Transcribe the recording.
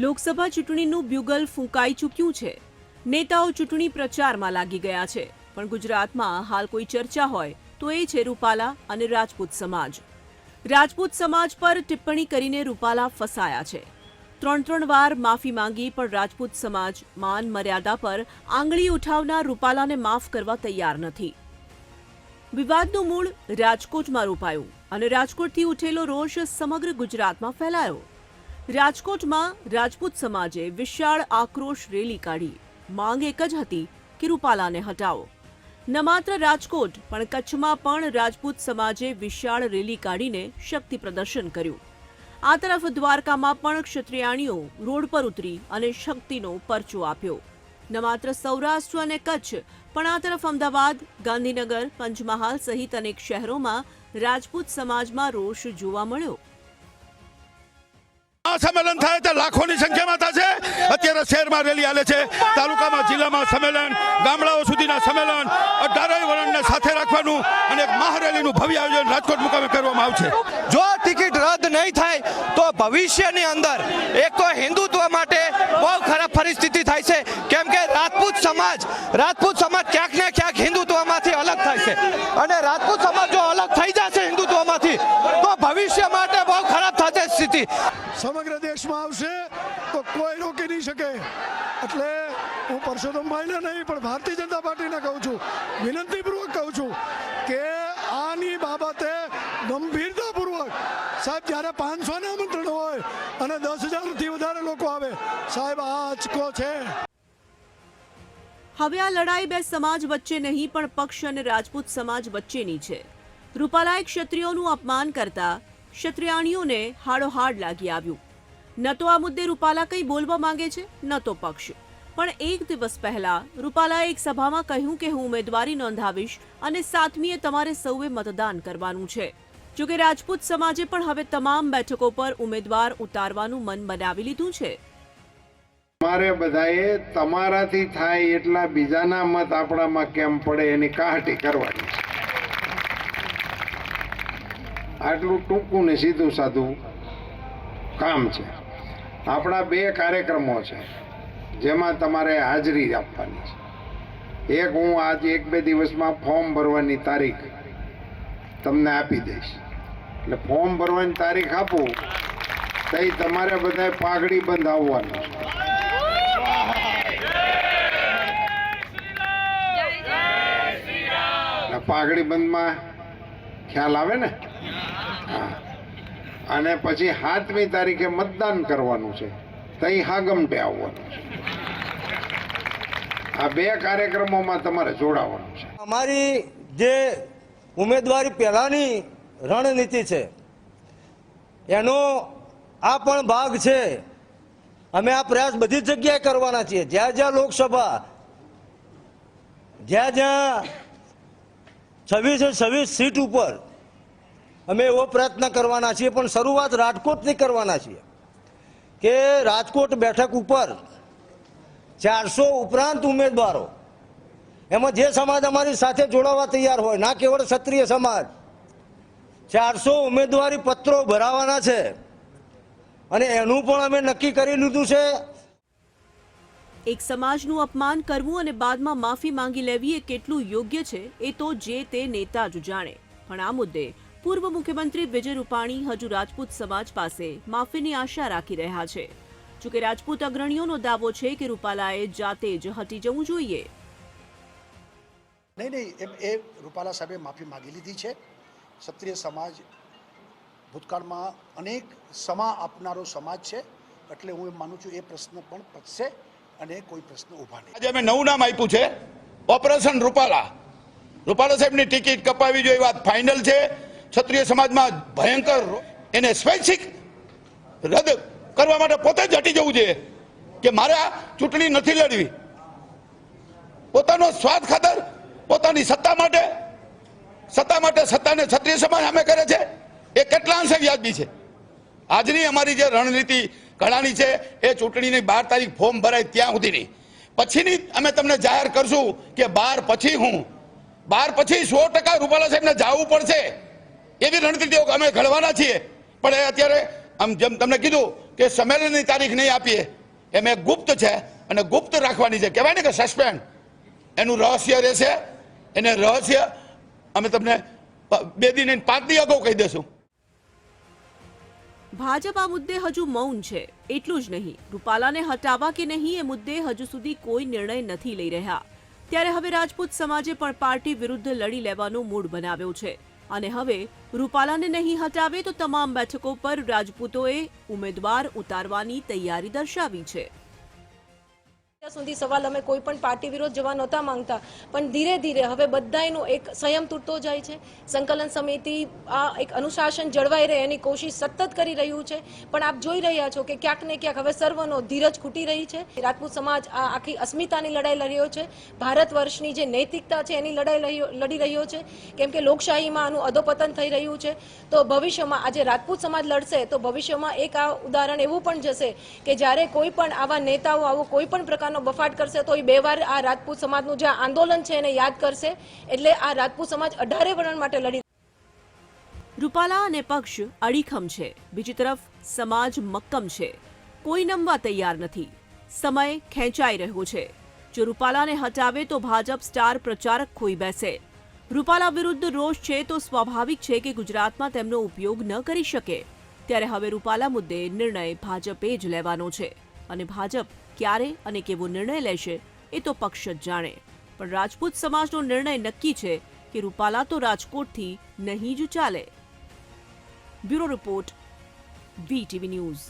લોકસભા ચૂંટણીનું બ્યુગલ ફૂંકાઈ ચૂક્યું છે. નેતાઓ ચૂંટણી પ્રચારમાં લાગી ગયા છે. પણ ગુજરાતમાં હાલ કોઈ ચર્ચા હોય તો એ છે રૂપાલા અને રાજપૂત સમાજ. રાજપૂત સમાજ પર ટિપ્પણી કરીને રૂપાલા ફસાયા છે. ત્રણ ત્રણ વાર માફી માંગી પણ રાજપૂત સમાજ માન મર્યાદા પર આંગળી ઉઠાવનાર રૂપાલાને માફ કરવા તૈયાર નથી. વિવાદનું મૂળ રાજકોટમાં રોપાયું અને રાજકોટથી ઉઠેલો રોષ સમગ્ર ગુજરાતમાં ફેલાયો. રાજકોટમાં રાજપૂત સમાજે વિશાળ આક્રોશ રેલી કાઢી. માંગ એક જ હતી કે રૂપાલાને હટાવો. ન માત્ર રાજકોટ, પણ કચ્છમાં પણ રાજપૂત સમાજે વિશાળ રેલી કાઢીને શક્તિ પ્રદર્શન કર્યું. આ તરફ દ્વારકામાં પણ ક્ષત્રિયાણીઓ રોડ પર ઉતરી અને શક્તિનો પરચો આપ્યો. ન માત્ર સૌરાષ્ટ્ર અને કચ્છ, પણ આ તરફ અમદાવાદ, ગાંધીનગર, પંચમહાલ સહિત અનેક શહેરોમાં રાજપૂત સમાજમાં રોષ જોવા મળ્યો. આ સંમેલન થાય તે લાખોની સંખ્યામાં થશે અત્યારે શહેરમાં રેલી હાલે છે. તાલુકામાં, જિલ્લામાં સંમેલન, ગામડાઓ સુધીના સંમેલન, અઢારેય વલણને સાથે રાખવાનું અને એક મહારેલીનું ભવ્ય આયોજન રાજકોટ મુકામે કરવામાં આવશે. જો ટિકિટ રદ નહીં થાય, તો ભવિષ્યની અંદર એક તો હિન્દુત્વ માટે બહુ ખરાબ પરિસ્થિતિ થાય છે. કેમ કે રાજપૂત સમાજ રાજપૂત સમાજ ક્યાંક ને ક્યાંક હિન્દુત્વમાંથી અલગ થાય છે. અને રાજપૂત સમાજ જો અલગ થઈ જશે હિન્દુત્વમાંથી, તો ભવિષ્ય માટે બહુ ખરાબ થશે સ્થિતિ. સમગ્ર દેશમાં આવશે, તો કોઈ રોકી નહીં શકે. એટલે હું પરસોત્તમભાઈને નહીં, પણ ભારતીય જનતા પાર્ટીને કહું છું, વિનંતીપૂર્વક કહું છું કે આની બાબતે ગંભીરતાપૂર્વક, સાહેબ, જ્યારે પાંચસોના આમંત્રણ હોય અને દસ હજારથી વધારે લોકો આવે, સાહેબ, આ આંચકો છે. હવે આ લડાઈ બે સમાજ વચ્ચે નહીં, પણ પક્ષ અને રાજપૂત સમાજ વચ્ચેની છે. રૂપાલાએ ક્ષત્રિયોનું અપમાન કરતા ક્ષત્રિયાણીઓને હાડોહાડ લાગી આવ્યું. ન તો આ મુદ્દે રૂપાલા કંઈ બોલવા માંગે છે, ન તો પક્ષ. પણ એક દિવસ પહેલા રૂપાલાએ એક સભામાં કહ્યું કે હું ઉમેદવારી નોંધાવીશ અને સાતમીએ તમારે સૌએ મતદાન કરવાનું છે. જોકે રાજપૂત સમાજે પણ હવે તમામ બેઠકો પર ઉમેદવાર ઉતારવાનું મન બનાવી લીધું છે. તમારે બધાએ તમારાથી થાય એટલા બીજાના મત આપણામાં કેમ પડે એની કાહટી કરવાની છે આટલું ટૂંકું ને સીધું સાધું કામ છે. આપણા બે કાર્યક્રમો છે જેમાં તમારે હાજરી આપવાની છે. એક હું આજ એક બે દિવસમાં ફોર્મ ભરવાની તારીખ તમને આપી દઈશ. એટલે ફોર્મ ભરવાની તારીખ આપું તો તમારે બધાએ પાઘડી બંધ આવવાનું પાઘડી બંધમાં ખ્યાલ આવે ને? અને પછી સાતમી તારીખે મતદાન કરવાનું છે. તઈ હાગમટે આવવાનું છે. આ બે કાર્યક્રમોમાં તમારે જોડાવાનું છે. અમારી જે ઉમેદવારી પહેલાની રણનીતિ છે, એનો આ પણ ભાગ છે. અમે આ પ્રયાસ બધી જગ્યાએ કરવાના છીએ. જ્યાં જ્યાં લોકસભા, જ્યાં જ્યાં છવ્વીસે છવ્વીસ સીટ ઉપર. અમે એવો પ્રયત્ન કરવાના છીએ, પણ શરૂઆત રાજકોટની કરવાના છીએ. કે રાજકોટ બેઠક ઉપર ચારસો ઉપરાંત ઉમેદવારો. એમાં જે સમાજ અમારી સાથે જોડાવા તૈયાર હોય, ના કેવળ ક્ષત્રિય સમાજ, ચારસો ઉમેદવારી પત્રો ભરાવાના છે. અને એનું પણ અમે નક્કી કરી લીધું છે એક સમાજનું અપમાન કરવું અને બાદમાં માફી માંગી લેવી એ કેટલું યોગ્ય છે એ તો જે તે નેતા જ જાણે. પણ આ મુદ્દે પૂર્વ મુખ્યમંત્રી વિજય રૂપાણી હજુ રાજપૂત સમાજ પાસે માફીની આશા રાખી રહ્યા છે. જોકે રાજપૂત અગ્રણીઓનો દાવો છે કે રૂપાલાએ જાતે જ હટી જવું જોઈએ. નહીં નહીં એ રૂપાલા સાહેબે માફી માગી લીધી છે. ક્ષત્રિય સમાજ ભૂતકાળમાં અનેક સમા આપનારો સમાજ છે. એટલે હું એમ માનું છું એ પ્રશ્ન પણ પતશે. અને કોઈ પ્રશ્ન ઊભા નહીં. આજે અમે નવું નામ આપ્યું છે, ઓપરેશન રૂપાલા. રૂપાલા સાહેબની ટિકિટ કપાવી જોઈએ વાત ફાઇનલ છે. ક્ષત્રિય સમાજમાં ભયંકર એને સ્વૈચ્છિક રદ કરવા માટે પોતે જ હટી જવું જોઈએ કે મારે આ ચૂંટણી નથી લડવી. પોતાનો સ્વાદ ખાતર પોતાની સત્તા માટે સત્તા માટે સત્તાને ક્ષત્રિય સમાજ સામે કરે છે. એ કેટલા અંશે વ્યાજબી છે. આજની અમારી જે રણનીતિ ઘણાની છે, એ ચૂંટણીની બાર તારીખ ફોર્મ ભરાય ત્યાં સુધીની. પછીની અમે તમને જાહેર કરશું કે બાર પછી હું, બાર પછી સો ટકા રૂપાલા સાહેબને જવું પડશે. એવી રણનીતિઓ અમે ઘડવાના છીએ. પણ એ અત્યારે આમ જેમ તમને કીધું કે સંમેલનની તારીખ નહીં આપીએ, એમ એ ગુપ્ત છે અને ગુપ્ત રાખવાની છે. કહેવાય ને કે સસ્પેન્ડ. એનું રહસ્ય રહેશે. એને રહસ્ય અમે તમને બે દિન પાંચ દી અગાઉ કહી દેશું. ભાજપ આ મુદ્દે હજુ મૌન છે. એટલું જ નહીં. રૂપાલાને હટાવવા કે નહીં એ મુદ્દે હજુ સુધી કોઈ નિર્ણય નથી લઈ રહ્યા. ત્યારે હવે રાજપૂત સમાજે પણ પાર્ટી વિરુદ્ધ લડી લેવાનો મૂડ બનાવ્યો છે. અને હવે રૂપાલાને નહીં હટાવે તો તમામ બેઠકો પર રાજપૂતોએ ઉમેદવાર ઉતારવાની તૈયારી દર્શાવી છે. સુધી સવાલ અમે કોઈ પણ પાર્ટી વિરોધ જવા નહોતા માંગતા. પણ ધીરે ધીરે હવે બધાયનો એક સંયમ તૂટતો જાય છે. સંકલન સમિતિ આ એક અનુશાસન જળવાઈ રહે એની કોશિશ સતત કરી રહ્યું છે. પણ આપ જોઈ રહ્યા છો કે ક્યાંક ને ક્યાંક હવે સર્વનો ધીરજ ખૂટી રહી છે. રાજપૂત સમાજ આ આખી અસ્મિતાની લડાઈ લડ્યો છે. ભારત વર્ષની જે નૈતિકતા છે એની લડાઈ લડી રહ્યો છે. કેમ કે લોકશાહીમાં આનું અધોપતન થઈ રહ્યું છે. તો ભવિષ્યમાં આજે રાજપૂત સમાજ લડશે તો ભવિષ્યમાં એક આ ઉદાહરણ એવું પણ જશે કે જ્યારે કોઈ પણ આવા નેતાઓ આવો કોઈ પણ પ્રકારનો બફાટ કરશે તો એ બે વાર આ રાજપૂત સમાજનું જે આંદોલન છે એને યાદ કરશે. એટલે આ રાજપૂત સમાજ અઢારે વર્ણ માટે લડી રૂપાલા અને પક્ષ અડીખમ છે. બીજી તરફ સમાજ મક્કમ છે. કોઈ નમવા તૈયાર નથી. સમય ખેંચાઈ રહ્યો છે. જો રૂપાલાને હટાવે તો ભાજપ સ્ટાર પ્રચારક ખોઈ બેસે. રૂપાલા વિરુદ્ધ રોષ છે તો સ્વાભાવિક છે કે ગુજરાતમાં તેમનો ઉપયોગ ન કરી શકે. ત્યારે હવે રૂપાલા મુદ્દે નિર્ણય ભાજપે જ લેવાનો છે. અને ભાજપ ક્યારે અને કેવો નિર્ણય લેશે એ તો પક્ષ જ જાણે. પણ રાજપૂત સમાજનો નિર્ણય નક્કી છે કે રૂપાલા તો રાજકોટથી નહીં જ ચાલે. Bureau report VTV news.